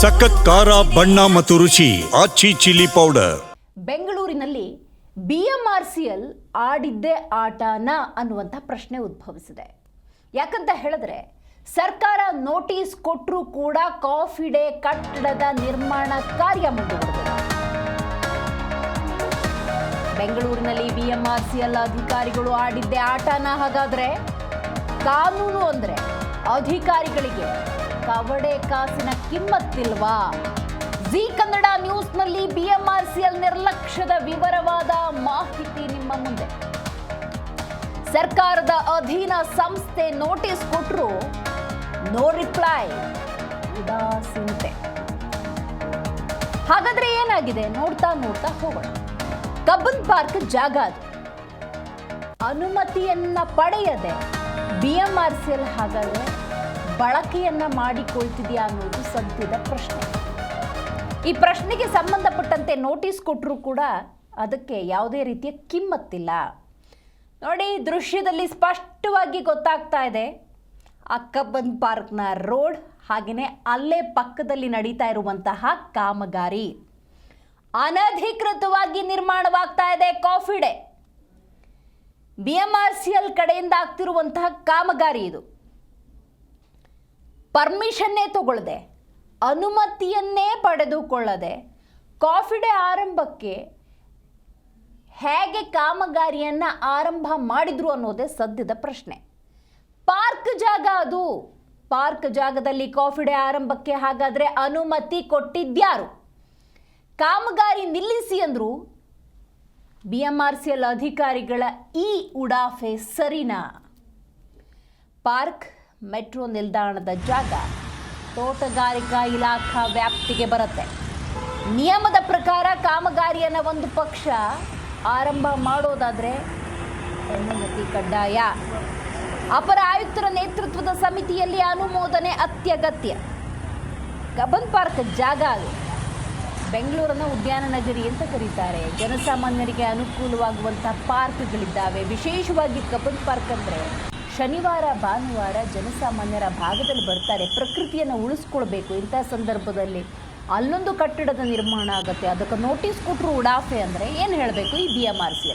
ಸಖತ್ ಖಾರ, ಬಣ್ಣ ಮತ್ತು ರುಚಿ, ಆಚಿ ಚಿಲ್ಲಿ ಪೌಡರ್. ಬೆಂಗಳೂರಿನಲ್ಲಿ ಬಿಎಂಆರ್ಸಿಎಲ್ ಆಡಿದ್ದೇ ಆಟನ ಅನ್ನುವಂಥ ಪ್ರಶ್ನೆ ಉದ್ಭವಿಸಿದೆ. ಯಾಕಂತ ಹೇಳಿದ್ರೆ, ಸರ್ಕಾರ ನೋಟಿಸ್ ಕೊಟ್ಟರೂ ಕೂಡ ಕಾಫಿ ಡೇ ಕಟ್ಟಡದ ನಿರ್ಮಾಣ ಕಾರ್ಯ ಮುಂದುವರೆದಿದೆ. ಬೆಂಗಳೂರಿನಲ್ಲಿ ಬಿಎಂಆರ್ಸಿಎಲ್ ಅಧಿಕಾರಿಗಳು ಆಡಿದ್ದೆ ಆಟನ ಹಾಗಾದ್ರೆ, ಕಾನೂನು ಅಂದ್ರೆ ಅಧಿಕಾರಿಗಳಿಗೆ ಕವಡೆ ಕಾಸಿನ ಕಿಮ್ಮತ್ತಿಲ್ವಾ? ಜಿ ಕನ್ನಡ ನ್ಯೂಸ್ನಲ್ಲಿ ಬಿಎಂಆರ್ಸಿಎಲ್ ನಿರ್ಲಕ್ಷ್ಯದ ವಿವರವಾದ ಮಾಹಿತಿ ನಿಮ್ಮ ಮುಂದೆ. ಸರ್ಕಾರದ ಅಧೀನ ಸಂಸ್ಥೆ ನೋಟಿಸ್ ಕೊಟ್ಟರು ನೋ ರಿಪ್ಲೈ. ಉದಾಸೀನತೆ. ಹಾಗಾದ್ರೆ ಏನಾಗಿದೆ? ನೋಡ್ತಾ ನೋಡ್ತಾ ಹೋಗೋಣ. ಕಬ್ಬನ್ ಪಾರ್ಕ್ ಜಾಗ ಅದು. ಅನುಮತಿಯನ್ನ ಪಡೆಯದೆ ಬಿಎಂಆರ್ಸಿಎಲ್ ಹಾಗಾದ್ರೆ ಬಳಕೆಯನ್ನ ಮಾಡಿಕೊಳ್ತಿದೆಯಾ ಅನ್ನೋದು ಸದ್ಯದ ಪ್ರಶ್ನೆ. ಈ ಪ್ರಶ್ನೆಗೆ ಸಂಬಂಧಪಟ್ಟಂತೆ ನೋಟಿಸ್ ಕೊಟ್ಟರೂ ಕೂಡ ಅದಕ್ಕೆ ಯಾವುದೇ ರೀತಿಯ ಕಿಮ್ಮತ್ತಿಲ್ಲ. ನೋಡಿ, ದೃಶ್ಯದಲ್ಲಿ ಸ್ಪಷ್ಟವಾಗಿ ಗೊತ್ತಾಗ್ತಾ ಇದೆ. ಆ ಕಬ್ಬನ್ ಪಾರ್ಕ್ನ ರೋಡ್ ಹಾಗೆಯೇ ಅಲ್ಲೇ ಪಕ್ಕದಲ್ಲಿ ನಡೀತಾ ಇರುವಂತಹ ಕಾಮಗಾರಿ. ಅನಧಿಕೃತವಾಗಿ ನಿರ್ಮಾಣವಾಗ್ತಾ ಇದೆ ಕಾಫಿ ಡೇ. ಎಲ್ ಕಡೆಯಿಂದ ಆಗ್ತಿರುವಂತಹ ಕಾಮಗಾರಿ ಇದು. ಪರ್ಮಿಷನ್ನೇ ತಗೊಳ್ಳದೆ ಅನುಮತಿಯನ್ನೇ ಪಡೆದುಕೊಳ್ಳದೆ ಕಾಫಿ ಡೇ ಆರಂಭಕ್ಕೆ ಹೇಗೆ ಕಾಮಗಾರಿಯನ್ನು ಆರಂಭ ಮಾಡಿದ್ರು ಅನ್ನೋದೇ ಸದ್ಯದ ಪ್ರಶ್ನೆ. ಪಾರ್ಕ್ ಜಾಗ ಅದು. ಪಾರ್ಕ್ ಜಾಗದಲ್ಲಿ ಕಾಫಿ ಡೇ ಆರಂಭಕ್ಕೆ ಹಾಗಾದರೆ ಅನುಮತಿ ಕೊಟ್ಟಿದ್ಯಾರು? ಕಾಮಗಾರಿ ನಿಲ್ಲಿಸಿ ಅಂದ್ರು ಬಿಎಂಆರ್ಸಿಎಲ್ ಅಧಿಕಾರಿಗಳ ಈ ಉಡಾಫೆ ಸರಿನಾ? ಪಾರ್ಕ್ ಮೆಟ್ರೋ ನಿಲ್ದಾಣದ ಜಾಗ ತೋಟಗಾರಿಕಾ ಇಲಾಖಾ ವ್ಯಾಪ್ತಿಗೆ ಬರುತ್ತೆ. ನಿಯಮದ ಪ್ರಕಾರ ಕಾಮಗಾರಿಯನ್ನು ಒಂದು ಪಕ್ಷ ಆರಂಭ ಮಾಡೋದಾದರೆ ಅನುಮತಿ ಕಡ್ಡಾಯ. ಅಪರ ಆಯುಕ್ತರ ನೇತೃತ್ವದ ಸಮಿತಿಯಲ್ಲಿ ಅನುಮೋದನೆ ಅತ್ಯಗತ್ಯ. ಕಬ್ಬನ್ ಪಾರ್ಕ್ ಜಾಗ ಅದು. ಬೆಂಗಳೂರನ್ನು ಉದ್ಯಾನ ನಗರಿ ಅಂತ ಕರೀತಾರೆ. ಜನಸಾಮಾನ್ಯರಿಗೆ ಅನುಕೂಲವಾಗುವಂಥ ಪಾರ್ಕ್ಗಳಿದ್ದಾವೆ. ವಿಶೇಷವಾಗಿ ಕಬ್ಬನ್ ಪಾರ್ಕ್ ಅಂದರೆ ಶನಿವಾರ, ಭಾನುವಾರ ಜನಸಾಮಾನ್ಯರ ಭಾಗದಲ್ಲಿ ಬರ್ತಾರೆ. ಪ್ರಕೃತಿಯನ್ನು ಉಳಿಸ್ಕೊಳ್ಬೇಕು ಇಂಥ ಸಂದರ್ಭದಲ್ಲಿ. ಅಲ್ಲೊಂದು ಕಟ್ಟಡದ ನಿರ್ಮಾಣ ಆಗುತ್ತೆ. ಅದಕ್ಕೆ ನೋಟಿಸ್ ಕೊಟ್ಟರು ಉಡಾಫೆ ಅಂದರೆ ಏನು ಹೇಳಬೇಕು ಈ ಬಿ ಎಂ ಆರ್ ಸಿ